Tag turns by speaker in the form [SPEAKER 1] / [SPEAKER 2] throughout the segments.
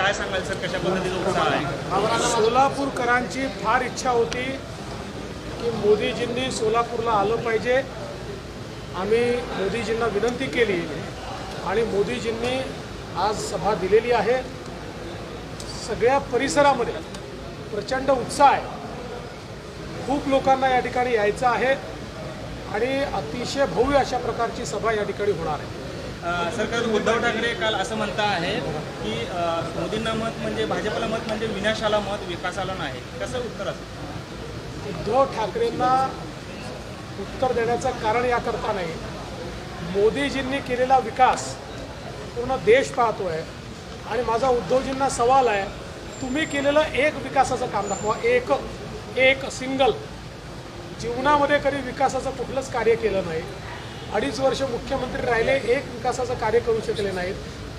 [SPEAKER 1] काय सांगाल सर कशा पद्धतीचा उत्साह आहे?
[SPEAKER 2] सोलापूरकरांची फार इच्छा होती की मोदीजींनी सोलापूरला आलं पाहिजे. आम्ही मोदीजींना विनंती केली आणि मोदीजींनी आज सभा दिलेली आहे. सगळ्या परिसरामध्ये प्रचंड उत्साह आहे. खूप लोकांना या ठिकाणी यायचं आहे आणि अतिशय भव्य अशा प्रकारची सभा या ठिकाणी होणार आहे.
[SPEAKER 1] सरकार उद्धव ठाकरे काल असं म्हणता आहे की मोदींना मत म्हणजे भाजपला मत म्हणजे विनाशाला मत विकासाला नाही. कसं उत्तर असं
[SPEAKER 2] उद्धव ठाकरेंना उत्तर देण्याचं कारण याकरता नाही. मोदीजींनी केलेला विकास पूर्ण देश पाहतो आहे आणि माझा उद्धवजींना सवाल आहे तुम्ही केलेलं एक विकासाचं काम दाखवा. एक एक सिंगल. जीवनामध्ये कधी विकासाचं कुठलंच कार्य केलं नाही. अडीच वर्ष मुख्यमंत्री राहिले एक विकासाचं कार्य करू शकले नाहीत.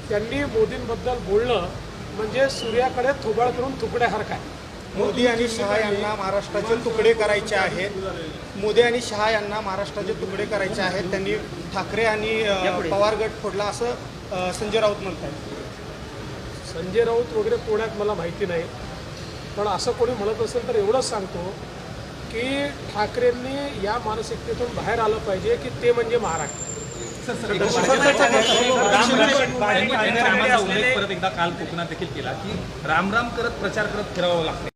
[SPEAKER 2] त्यांनी मोदींबद्दल बोलणं म्हणजे सूर्याकडे थोबाळ करून थुकण्यासारखं आहे
[SPEAKER 3] मोदी आणि शहा यांना महाराष्ट्राचे तुकडे करायचे आहेत. मोदी आणि शहा यांना महाराष्ट्राचे तुकडे करायचे आहेत. त्यांनी ठाकरे आणि पवार गट फोडला असं संजय राऊत म्हणतात
[SPEAKER 2] संजय राऊत वगैरे पुण्यात मला माहिती नाही. पण असं कोणी म्हणत असेल तर एवढंच सांगतो. की ठाकरेंनी या मानसिकतेतून बाहेर आलं पाहिजे की ते म्हणजे महाराष्ट्र.
[SPEAKER 4] रामाचा उल्लेख परत एकदा काल कोकणात देखील केला की राम राम करत प्रचार करत फिरावं लागते